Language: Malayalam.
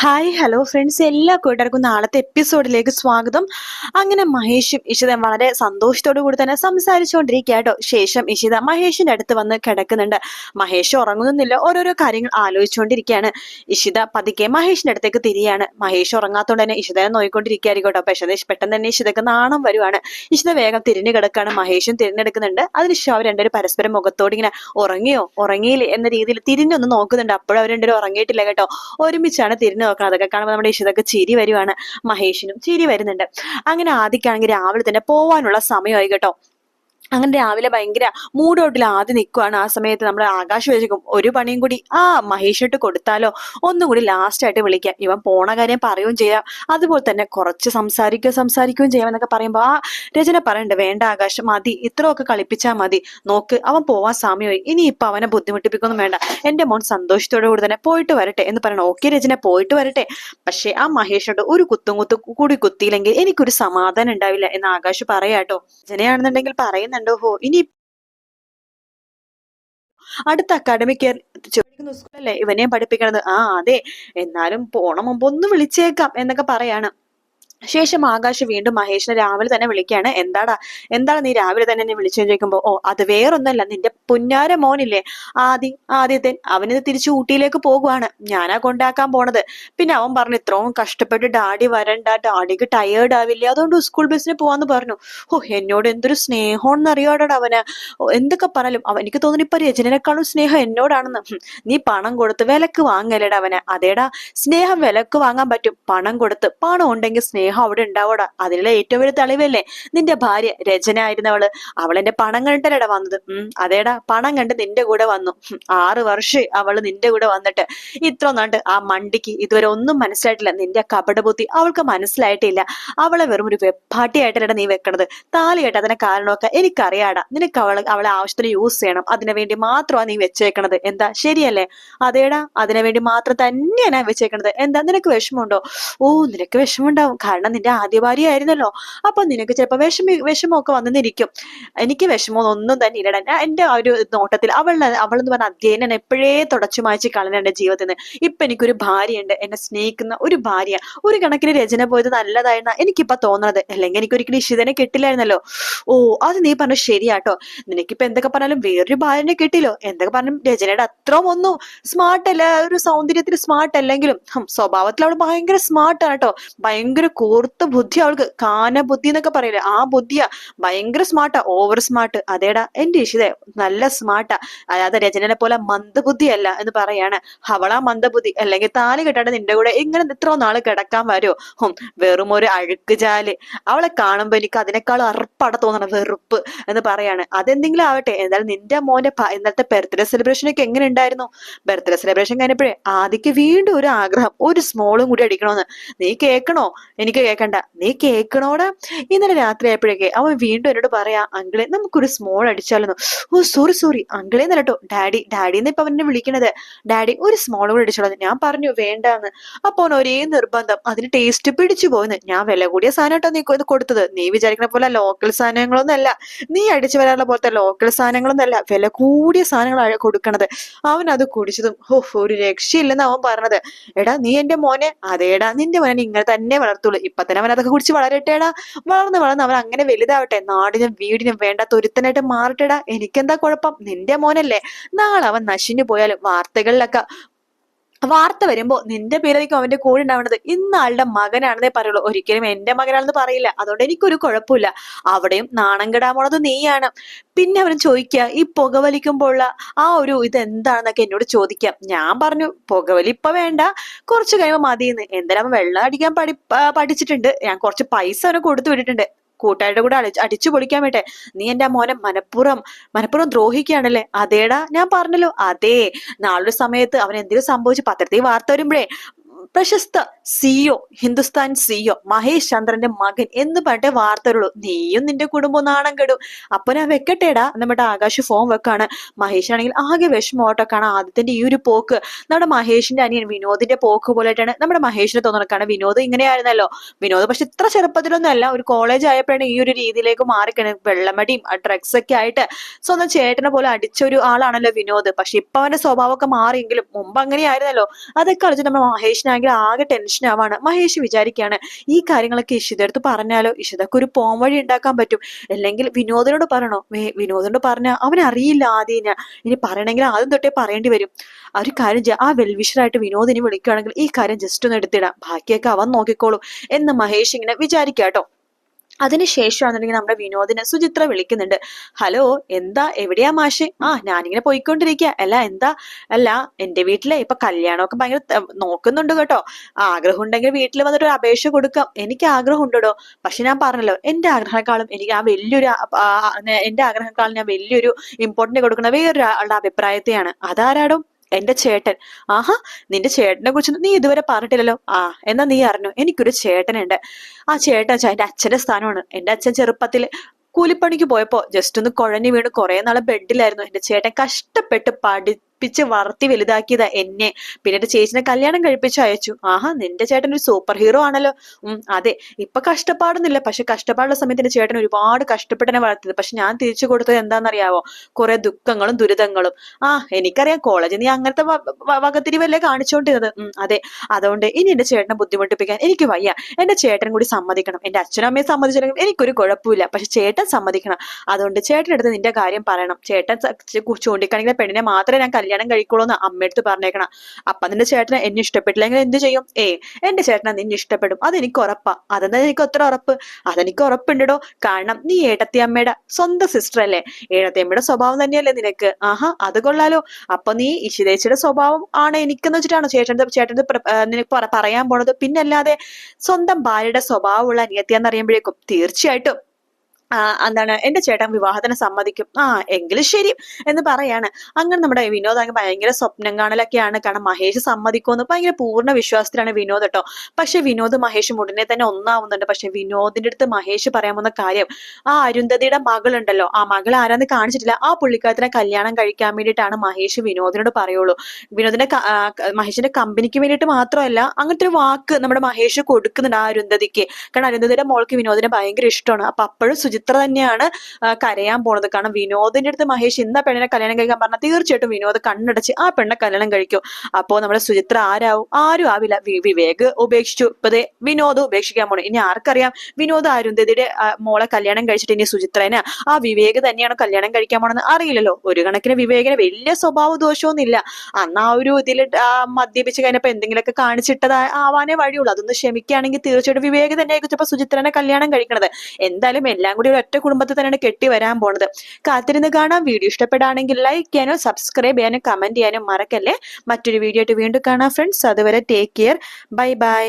ഹായ് ഹലോ ഫ്രണ്ട്സ് എല്ലാ കൂട്ടുകാർക്കും നാളത്തെ എപ്പിസോഡിലേക്ക് സ്വാഗതം. അങ്ങനെ മഹേഷും ഇഷിതയും വളരെ സന്തോഷത്തോടു കൂടി തന്നെ സംസാരിച്ചുകൊണ്ടിരിക്കുക കേട്ടോ ശേഷം ഇഷിത മഹേഷിന്റെ അടുത്ത് വന്ന് കിടക്കുന്നുണ്ട്. മഹേഷ് ഉറങ്ങുന്നില്ല. ഓരോരോ കാര്യങ്ങൾ ആലോചിച്ചുകൊണ്ടിരിക്കുകയാണ്. ഇഷിത പതുക്കെ മഹേഷിന്റെ അടുത്തേക്ക് തിരിയാണ്. മഹേഷ് ഉറങ്ങാത്തോണ്ട് തന്നെ ഇഷിതനെ നോയിക്കൊണ്ടിരിക്കുകയായിരിക്കും കേട്ടോ പക്ഷേ പെട്ടെന്ന് തന്നെ ഇഷിതക്ക് നാണം വരുവാണ്. ഇഷിത വേഗം തിരിഞ്ഞു കിടക്കാണ്. മഹേഷും തിരിഞ്ഞെടുക്കുന്നുണ്ട്. അതിനുശേഷം അവർ രണ്ടുപേരും പരസ്പരം മുഖത്തോട് ഇങ്ങനെ ഉറങ്ങിയോ? ഉറങ്ങിയില്ലേ? എന്ന രീതിയിൽ തിരിഞ്ഞൊന്ന് നോക്കുന്നുണ്ട്. അപ്പോഴും അവർ രണ്ടുപേരും ഉറങ്ങിയിട്ടില്ല കേട്ടോ. ഒരുമിച്ചാണ് തിരിഞ്ഞു നോക്കണം. അതൊക്കെ കാണുമ്പോൾ നമ്മുടെ ഇഷിതൊക്കെ ചിരി വരുവാണ്. മഹേഷിനും ചിരി വരുന്നുണ്ട്. അങ്ങനെ ആദ്യക്കാണെങ്കിൽ രാവിലെ തന്നെ പോവാനുള്ള സമയമായി കേട്ടോ. അങ്ങനെ രാവിലെ ഭയങ്കര മൂടോട്ടിൽ ആദ്യം നിൽക്കുവാണ് ആ സമയത്ത് നമ്മൾ ആകാശ് വെച്ചേക്കും ഒരു പണിയും കൂടി. ആ മഹേഷിട്ട് കൊടുത്താലോ? ഒന്നും കൂടി ലാസ്റ്റ് ആയിട്ട് വിളിക്കാം. ഇവൻ പോണ കാര്യം പറയുകയും ചെയ്യാം. അതുപോലെ തന്നെ കുറച്ച് സംസാരിക്കുക സംസാരിക്കുകയും ചെയ്യാം എന്നൊക്കെ പറയുമ്പോൾ ആ രചന പറയണ്ട വേണ്ട ആകാശം മതി. ഇത്രയൊക്കെ കളിപ്പിച്ചാൽ മതി. നോക്ക് അവൻ പോവാൻ സമയമായി. ഇനി ഇപ്പൊ അവനെ ബുദ്ധിമുട്ടിപ്പിക്കൊന്നും വേണ്ട. എന്റെ മോൻ സന്തോഷത്തോടു കൂടി തന്നെ പോയിട്ട് വരട്ടെ എന്ന് പറയണം. ഓക്കെ രചന പോയിട്ട് വരട്ടെ. പക്ഷേ ആ മഹേഷോട് ഒരു കുത്തും കുത്തും കൂടി കുത്തിയില്ലെങ്കിൽ എനിക്കൊരു സമാധാനം ഉണ്ടാവില്ല എന്ന് ആകാശ് പറയാട്ടോ. രചനയാണെന്നുണ്ടെങ്കിൽ പറയുന്നുണ്ടോ ഹോ ഇനി അടുത്ത അക്കാഡമിക് ഇയർ സ്കൂളല്ലേ ഇവനെയും പഠിപ്പിക്കണത്. ആ അതെ. എന്നാലും പോണ മുമ്പ് ഒന്ന് വിളിച്ചേക്കാം എന്നൊക്കെ പറയാണ്. ശേഷം ആകാശ് വീണ്ടും മഹേഷിനെ രാവിലെ തന്നെ വിളിക്കുകയാണ്. എന്താടാ? എന്താണ് നീ രാവിലെ തന്നെ എന്നെ വിളിച്ചു ചോദിക്കുമ്പോ ഓ അത് വേറൊന്നല്ല നിന്റെ പുന്നാര മോനില്ലേ? ആദി ആദ്യത്തെ അവന് തിരിച്ചു ഊട്ടിയിലേക്ക് പോകുവാണ്. ഞാനാ കൊണ്ടാക്കാൻ പോണത്. പിന്നെ അവൻ പറഞ്ഞു ഇത്രയും കഷ്ടപ്പെട്ട് ഡാഡി വരണ്ട. ഡാഡിക്ക് ടയേർഡ് ആവില്ല. അതുകൊണ്ട് സ്കൂൾ ബസ്സിന് പോവാന്ന് പറഞ്ഞു. ഓ എന്നോട് എന്തൊരു സ്നേഹമാണെന്ന് അറിയാടാ അവന്? എന്തൊക്കെ പറഞ്ഞാലും അവൻ എനിക്ക് തോന്നുന്നു ഇപ്പൊ രചനയെക്കാളും സ്നേഹം എന്നോടാണെന്ന്. നീ പണം കൊടുത്ത് വിലക്ക് വാങ്ങലേടാ അവന്. അതേടാ സ്നേഹം വിലക്ക് വാങ്ങാൻ പറ്റും. പണം കൊടുത്ത് പണം ഉണ്ടെങ്കിൽ സ്നേഹം അവിടെ ഉണ്ടാവടാ. അതിനുള്ള ഏറ്റവും വലിയ തെളിവല്ലേ? നിന്റെ ഭാര്യ രചന ആയിരുന്നവൾ അവളെന്റെ പണം കണ്ടല്ലേടാ വന്നത്. ഉം അതേടാ. പണം കണ്ട് നിന്റെ കൂടെ വന്നു. ആറു ആറ് വർഷം അവൾ നിന്റെ കൂടെ വന്നിട്ട്. ഇത്ര നാണ്ട് ആ മണ്ടിക്ക് ഇതുവരെ ഒന്നും മനസ്സിലായിട്ടില്ല. നിന്റെ കപടബുദ്ധി അവൾക്ക് മനസ്സിലായിട്ടില്ല. അവളെ വെറും ഒരു വെപ്പാട്ടിയായിട്ടല്ലേടാ നീ വെക്കണത്. താലി കേട്ട അതിനെ കാരണമൊക്കെ എനിക്കറിയാടാ. നിനക്ക് അവളെ അവളെ ആവശ്യത്തിന് യൂസ് ചെയ്യണം. അതിനു വേണ്ടി മാത്രമാണ് നീ വെച്ചേക്കണത്. എന്താ? ശരിയല്ലേ? അതേടാ. അതിനു വേണ്ടി മാത്രം തന്നെയാണ് വെച്ചേക്കണത്. എന്താ? നിനക്ക് വിഷമമുണ്ടോ? ഓ നിനക്ക് വിഷമമുണ്ടാവും. കാരണം നിന്റെ ആദ്യ ഭാര്യ ആയിരുന്നല്ലോ അപ്പൊ നിനക്ക് ചിലപ്പോ വിഷമ വിഷമമൊക്കെ വന്നിരിക്കും. എനിക്ക് വിഷമം ഒന്നും തന്നെ ഇല്ലടാ. എന്റെ ആ ഒരു നോട്ടത്തിൽ അവളുടെ അവളെന്ന് പറഞ്ഞ അധ്യയനം എപ്പോഴേ തുടച്ചു മായ്ച്ച് കളഞ്ഞ എന്റെ ജീവിതത്തിൽ നിന്ന്. ഇപ്പൊ എനിക്കൊരു ഭാര്യയുണ്ട്. എന്നെ സ്നേഹിക്കുന്ന ഒരു ഭാര്യ. ഒരു കണക്കിന് രചന പോയത് നല്ലതായിരുന്ന എനിക്കിപ്പോ തോന്നുന്നത് അല്ലെങ്കിൽ എനിക്ക് ഒരിക്കലും ഇഷിതനെ കിട്ടില്ലായിരുന്നല്ലോ. ഓ അത് നീ പറഞ്ഞു ശരിയാട്ടോ. നിനക്കിപ്പോ എന്തൊക്കെ പറഞ്ഞാലും വേറൊരു ഭാര്യനെ കിട്ടില്ലോ. എന്തൊക്കെ പറഞ്ഞാലും രചനയുടെ അത്രയും ഒന്നും സ്മാർട്ട് അല്ല. ഒരു സൗന്ദര്യത്തിൽ സ്മാർട്ട് അല്ലെങ്കിലും. സ്വഭാവത്തിൽ അവൾ ഭയങ്കര സ്മാർട്ടാണ് കേട്ടോ ഭയങ്കര കൂർത്ത ബുദ്ധി അവൾക്ക്. കാന ബുദ്ധി എന്നൊക്കെ പറയില്ലേ? ആ ബുദ്ധിയാ. ഭയങ്കര സ്മാർട്ടാ ഓവർ സ്മാർട്ട് അതേടാ. എന്റെ ഇഷിതേ നല്ല സ്മാർട്ടാ അതായത് രചനനെ പോലെ മന്ദബുദ്ധി അല്ല എന്ന് പറയാണ്. അവളാ മന്ദബുദ്ധി അല്ലെങ്കിൽ താലി കെട്ടാണ്ട് നിന്റെ കൂടെ ഇങ്ങനെ ഇത്ര നാൾ കിടക്കാൻ വരുമോ ഹും വെറും ഒരു അഴുക്ക് ജാൽ അവളെ കാണുമ്പോ എനിക്ക് അതിനേക്കാൾ അറുപ്പട തോന്നണം വെറുപ്പ് എന്ന് പറയാണ്. അതെന്തെങ്കിലും ആവട്ടെ. എന്തായാലും നിന്റെ മോന്റെ ഇന്നത്തെ ബർത്ത്ഡേ സെലിബ്രേഷൻ ഒക്കെ എങ്ങനെ ഉണ്ടായിരുന്നു? ബർത്ത്ഡേ സെലിബ്രേഷൻ കഴിഞ്ഞപ്പോഴേ ആദിക്ക് വീണ്ടും ഒരു ആഗ്രഹം. ഒരു സ്മോളും കൂടി അടിക്കണോന്ന്. നീ കേക്കണോ? എനിക്ക് കേക്കണ്ട. നീ കേൾക്കണോട് ഇന്നലെ രാത്രി ആയപ്പോഴേക്കെ അവൻ വീണ്ടും എന്നോട് പറയാ അങ്കിളെ നമുക്കൊരു സ്മോൾ അടിച്ചാലെന്നോ. ഓ സോറി സോറി അങ്കിളെ എന്നല്ലോ ഡാഡി ഡാഡി എന്ന് ഇപ്പൊ അവനെ വിളിക്കണത്? ഡാഡി ഒരു സ്മോൾ കൂടെ അടിച്ചോളാം. ഞാൻ പറഞ്ഞു വേണ്ടാന്ന്. അപ്പൊ അവൻ ഒരേ നിർബന്ധം. അതിന് ടേസ്റ്റ് പിടിച്ചു പോയെന്ന്. ഞാൻ വില കൂടിയ സാധനം കേട്ടോ നീ ഇത് കൊടുത്തത്. നീ വിചാരിക്കുന്ന പോലെ ലോക്കൽ സാധനങ്ങളൊന്നും അല്ല. നീ അടിച്ചു വരാനുള്ള പോലത്തെ ലോക്കൽ സാധനങ്ങളൊന്നും അല്ല. വില കൂടിയ സാധനങ്ങളാണ് കൊടുക്കണത്. അവൻ അത് കുടിച്ചതും ഓ ഒരു രക്ഷയില്ലെന്ന് അവൻ പറഞ്ഞത്. എടാ നീ എന്റെ മോനെ അതേടാ. നിന്റെ മോനെ ഇങ്ങനെ തന്നെ വളർത്തുള്ളൂ. ഇപ്പൊ തന്നെ അവൻ അതൊക്കെ കുടിച്ച് വളരട്ടേടാ. വളർന്ന് വളർന്ന് അവൻ അങ്ങനെ വലുതാവട്ടെ. നാടിനും വീടിനും വേണ്ടാത്ത ഒരുത്തനായിട്ട് മാറട്ടേടാ. എനിക്കെന്താ കുഴപ്പം? നിന്റെ മോനല്ലേ. നാളെ അവൻ നശിഞ്ഞു പോയാലും വാർത്തകളിലൊക്കെ വാർത്ത വരുമ്പോ നിന്റെ പേരായിരിക്കും അവന്റെ കൂടെ ഉണ്ടാവുന്നത് ഇന്നാളുടെ മകനാണെന്നേ പറയുള്ളൂ. ഒരിക്കലും എന്റെ മകനാണെന്ന് പറയില്ല. അതുകൊണ്ട് എനിക്കൊരു കുഴപ്പമില്ല. അവിടെയും നാണം കെടാമുള്ളത് നീയാണ്. പിന്നെ അവൻ ചോദിക്കുക ഈ പുകവലിക്കുമ്പോഴുള്ള ആ ഒരു ഇത് എന്താണെന്നൊക്കെ എന്നോട് ചോദിക്കാം ഞാൻ പറഞ്ഞു പുകവലി ഇപ്പൊ വേണ്ട. കുറച്ച് കഴിയുമ്പോൾ മതിയെന്ന്. എന്തായാലും വെള്ളം അടിക്കാൻ പഠി പഠിച്ചിട്ടുണ്ട്. ഞാൻ കുറച്ച് പൈസ അവന് കൊടുത്തു വിട്ടിട്ടുണ്ട്. കൂട്ടുകാരുടെ കൂടെ അടി അടിച്ചു പൊളിക്കാൻ വേണ്ടേ? നീ എന്റെ മോനെ മനഃപൂർവം മനഃപൂർവം ദ്രോഹിക്കുകയാണല്ലേ? അതേടാ ഞാൻ പറഞ്ഞല്ലോ. അതേ നാളൊരു സമയത്ത് അവൻ എന്തെങ്കിലും സംഭവിച്ച് പത്രത്തിൽ വാർത്ത വരുമ്പോഴേ പ്രശസ്ത സിഇഒ ഹിന്ദുസ്ഥാൻ സിഇഒ മഹേഷ് ചന്ദ്രന്റെ മകൻ എന്ന് പറഞ്ഞിട്ട് വാർത്തകളുള്ളൂ നീയും നിന്റെ കുടുംബം നാണം കെടും. അപ്പൊ ഞാൻ വെക്കട്ടേടാ. നമ്മുടെ ആകാശ് ഫോം വെക്കാണ്. മഹേഷ് ആണെങ്കിൽ ആകെ വിഷമോട്ടോ കാണാം ആദ്യത്തിന്റെ ഈ ഒരു പോക്ക് നമ്മുടെ മഹേഷിന്റെ അനിയൻ വിനോദിന്റെ പോക്ക് പോലെയായിട്ടാണ് നമ്മുടെ മഹേഷിനെ തോന്നുന്നത്. കാരണം വിനോദ് ഇങ്ങനെയായിരുന്നല്ലോ. വിനോദ് പക്ഷെ ഇത്ര ചെറുപ്പത്തിലൊന്നും അല്ല ഒരു കോളേജ് ആയപ്പോഴാണ് ഈ ഒരു രീതിയിലേക്ക് മാറിക്കണ. വെള്ളമടിയും ഡ്രഗ്സ് ഒക്കെ ആയിട്ട് സ്വന്തം ചേട്ടനെ പോലെ അടിച്ച ഒരു ആളാണല്ലോ വിനോദ്. പക്ഷെ ഇപ്പൊ അവന്റെ സ്വഭാവമൊക്കെ മാറിയെങ്കിലും മുമ്പ് അങ്ങനെയായിരുന്നല്ലോ. അതൊക്കെ കളിച്ച് നമ്മുടെ മഹേഷിനാണെങ്കിൽ ആകെ ടെൻഷൻ ആവാണ്. മഹേഷ് വിചാരിക്കുകയാണ് ഈ കാര്യങ്ങളൊക്കെ ഇഷിതടുത്ത് പറഞ്ഞാലോ? ഇഷിതക്ക് ഒരു പോം വഴി ഉണ്ടാക്കാൻ പറ്റും. അല്ലെങ്കിൽ വിനോദനോട് പറയണോ? വിനോദിനോട് പറഞ്ഞാൽ അവൻ അറിയില്ല ആദ്യം ഇനി പറയണമെങ്കിൽ ആദ്യം തൊട്ടേ പറയേണ്ടി വരും. ആ ഒരു കാര്യം ആ വെൽവിഷറായിട്ട് വിനോദിനെ വിളിക്കുകയാണെങ്കിൽ ഈ കാര്യം ജസ്റ്റ് ഒന്ന് എടുത്തിടാം. ബാക്കിയൊക്കെ അവൻ നോക്കിക്കോളും എന്ന് മഹേഷ് ഇങ്ങനെ വിചാരിക്കാട്ടോ. കേട്ടോ അതിനുശേഷമാണെന്നുണ്ടെങ്കിൽ നമ്മുടെ വിനോദിനെ സുചിത്ര വിളിക്കുന്നുണ്ട്. ഹലോ എന്താ? എവിടെയാ മാഷെ? ആ ഞാനിങ്ങനെ പോയിക്കൊണ്ടിരിക്കുക അല്ല എന്താ? അല്ല എന്റെ വീട്ടിലെ ഇപ്പൊ കല്യാണമൊക്കെ ഭയങ്കര നോക്കുന്നുണ്ട് കേട്ടോ. ആഗ്രഹം ഉണ്ടെങ്കിൽ വീട്ടിൽ വന്നിട്ട് ഒരു അപേക്ഷ കൊടുക്കാം. എനിക്ക് ആഗ്രഹം ഉണ്ടോ പക്ഷെ ഞാൻ പറഞ്ഞല്ലോ എന്റെ ആഗ്രഹക്കാളും എനിക്ക് ആ വലിയൊരു എന്റെ ആഗ്രഹക്കാളും ഞാൻ വലിയൊരു ഇമ്പോർട്ടന്റ് കൊടുക്കുന്ന വേറൊരാളുടെ അഭിപ്രായത്തെയാണ്. അതാരാടും? എന്റെ ചേട്ടൻ. ആഹാ നിന്റെ ചേട്ടനെ കുറിച്ച് നീ ഇതുവരെ പറഞ്ഞിട്ടില്ലല്ലോ. ആ എന്നാ നീ അറിഞ്ഞു? എനിക്കൊരു ചേട്ടനുണ്ട്. ആ ചേട്ടൻ വെച്ചാൽ എന്റെ അച്ഛന്റെ സ്ഥാനമാണ്. എന്റെ അച്ഛൻ ചെറുപ്പത്തിൽ കൂലിപ്പണിക്ക് പോയപ്പോ ജസ്റ്റ് ഒന്ന് കുഴഞ്ഞു വീണ് കുറെ നാളെ ബെഡിലായിരുന്നു എന്റെ ചേട്ടൻ കഷ്ടപ്പെട്ട് പഠിപ്പിച്ച് വളർത്തി വലുതാക്കിയതാ എന്നെ. പിന്നെ എന്റെ ചേച്ചിനെ കല്യാണം കഴിപ്പിച്ച് അയച്ചു. ആഹാ നിന്റെ ചേട്ടൻ ഒരു സൂപ്പർ ഹീറോ ആണല്ലോ. ഉം അതെ ഇപ്പൊ കഷ്ടപ്പാടൊന്നുമില്ല. പക്ഷെ കഷ്ടപ്പാടുള്ള സമയത്ത് എന്റെ ചേട്ടൻ ഒരുപാട് കഷ്ടപ്പെട്ടനെ വളർത്തിയത്. പക്ഷെ ഞാൻ തിരിച്ചു കൊടുത്തത് എന്താണെന്നറിയാവോ? കുറെ ദുഃഖങ്ങളും ദുരിതങ്ങളും. ആ എനിക്കറിയാം കോളേജ് നീ അങ്ങനത്തെ വകത്തിരിവല്ലേ കാണിച്ചോണ്ടിരുന്നത്. ഉം അതെ അതുകൊണ്ട് ഇനി എന്റെ ചേട്ടനെ ബുദ്ധിമുട്ടിപ്പിക്കാൻ എനിക്ക് വയ്യ. എന്റെ ചേട്ടൻ കൂടി സമ്മതിക്കണം. എന്റെ അച്ഛനും അമ്മയും സമ്മതിച്ചില്ലെങ്കിൽ എനിക്കൊരു കുഴപ്പമില്ല. പക്ഷെ ചേട്ടൻ സമ്മതിക്കണം. അതുകൊണ്ട് ചേട്ടൻ അടുത്ത് നിന്റെ കാര്യം പറയണം. ചേട്ടൻ ചൂണ്ടിക്കാണെങ്കിൽ പെണ്ണിനെ മാത്രമേ ഞാൻ കല്യാണം കഴിക്കുള്ളൂ എന്ന് അമ്മയടുത്ത് പറഞ്ഞേക്കണം. അപ്പൊ നിന്റെ ചേട്ടനെ എന്നെ ഇഷ്ടപ്പെട്ടില്ലെങ്കിൽ എന്ത് ചെയ്യും? ഏ എന്റെ ചേട്ടനെ നിന്നെ ഇഷ്ടപ്പെടും. അതെനിക്ക് ഉറപ്പാ. അതെന്താ എനിക്ക് അത്ര ഉറപ്പ്? അതെനിക്ക് ഉറപ്പുണ്ടോ കാരണം നീ ഏട്ടത്തി അമ്മയുടെ സ്വന്തം സിസ്റ്റർ അല്ലേ. ഏട്ടത്തി അമ്മയുടെ സ്വഭാവം തന്നെയല്ലേ നിനക്ക്. ആഹാ അത് കൊള്ളാലോ. അപ്പൊ നീ ഇഷിതേച്ചിയുടെ സ്വഭാവം ആണ് എനിക്കെന്ന് വെച്ചിട്ടാണ് ചേട്ടന്റെ ചേട്ടന്റെ നിനക്ക് പറയാൻ പോണത്. പിന്നല്ലാതെ സ്വന്തം ഭാര്യയുടെ സ്വഭാവമുള്ള അനിയത്തിയാന്ന് അറിയുമ്പോഴേക്കും തീർച്ചയായിട്ടും എന്താണ് എന്റെ ചേട്ടൻ വിവാഹത്തിന് സമ്മതിക്കും. ആ എങ്കിലും ശരി എന്ന് പറയാണ്. അങ്ങനെ നമ്മുടെ വിനോദ് ഭയങ്കര സ്വപ്നം കാണലൊക്കെയാണ് കാരണം മഹേഷ് സമ്മതിക്കുമെന്ന് ഭയങ്കര പൂർണ വിശ്വാസത്തിലാണ് വിനോദ് കേട്ടോ. പക്ഷെ വിനോദ് മഹേഷ് ഉടനെ തന്നെ ഒന്നാവുന്നുണ്ട്. പക്ഷെ വിനോദിന്റെ അടുത്ത് മഹേഷ് പറയാൻ പോകുന്ന കാര്യം ആ അരുന്ധതിയുടെ മകളുണ്ടല്ലോ. ആ മകൾ ആരാന്ന് കാണിച്ചിട്ടില്ല. ആ പുള്ളിക്കാരത്തിനെ കല്യാണം കഴിക്കാൻ വേണ്ടിയിട്ടാണ് മഹേഷ് വിനോദിനോട് പറയുള്ളൂ. വിനോദിന്റെ മഹേഷിന്റെ കമ്പനിക്ക് വേണ്ടിയിട്ട് മാത്രമല്ല അങ്ങനത്തെ ഒരു വാക്ക് നമ്മുടെ മഹേഷ് കൊടുക്കുന്നുണ്ട് ആ അരുന്ധതിക്ക്. കാരണം അരുന്ധതിയുടെ മോൾക്ക് വിനോദിനെ ഭയങ്കര ഇഷ്ടമാണ്. അപ്പൊ അപ്പോഴും സുചിത്ര തന്നെയാണ് കരയാൻ പോണത്. കാരണം വിനോദിന്റെ അടുത്ത് മഹേഷ് ഇന്ന പെണ്ണിനെ കല്യാണം കഴിക്കാൻ പറഞ്ഞാൽ തീർച്ചയായിട്ടും വിനോദ് കണ്ണടച്ച് ആ പെണ്ണെ കല്യാണം കഴിക്കും. അപ്പോ നമ്മുടെ സുചിത്ര ആരാവും? ആരും ആവില്ല. വിവേക് ഉപേക്ഷിച്ചു. ഇപ്പതേ വിനോദ് ഉപേക്ഷിക്കാൻ പോണു. ഇനി ആർക്കറിയാം? വിനോദ് അരുന്ധതിയുടെ മോളെ കല്യാണം കഴിച്ചിട്ട് ഇനി സുചിത്രനെ ആ വിവേക് തന്നെയാണ് കല്യാണം കഴിക്കാൻ പോണെന്ന് അറിയില്ലല്ലോ. ഒരു കണക്കിന് വിവേകിന് വലിയ സ്വഭാവ ദോഷമൊന്നുമില്ല. അന്ന് ആ ഒരു ഇതിൽ മദ്യപിച്ച് കഴിഞ്ഞപ്പോ എന്തെങ്കിലുമൊക്കെ കാണിച്ചിട്ടത് ആവാനേ വഴിയുള്ളൂ. അതൊന്ന് ക്ഷമിക്കുകയാണെങ്കിൽ തീർച്ചയായിട്ടും വിവേക് തന്നെയായിരിക്കും ചിലപ്പോൾ സുചിത്രനെ കല്യാണം കഴിക്കണത്. എന്തായാലും എല്ലാം കൂടി ഒരു ഒറ്റ കുടുംബത്തിൽ തന്നെയാണ് കെട്ടി വരാൻ പോണത്. കാത്തിരുന്ന് കാണാം. വീഡിയോ ഇഷ്ടപ്പെടുകയാണെങ്കിൽ ലൈക്ക് ചെയ്യാനും സബ്സ്ക്രൈബ് ചെയ്യാനും കമന്റ് ചെയ്യാനും മറക്കല്ലേ. മറ്റൊരു വീഡിയോ ആയിട്ട് വീണ്ടും കാണാം ഫ്രണ്ട്സ് അതുവരെ ടേക്ക് കെയർ ബൈ ബൈ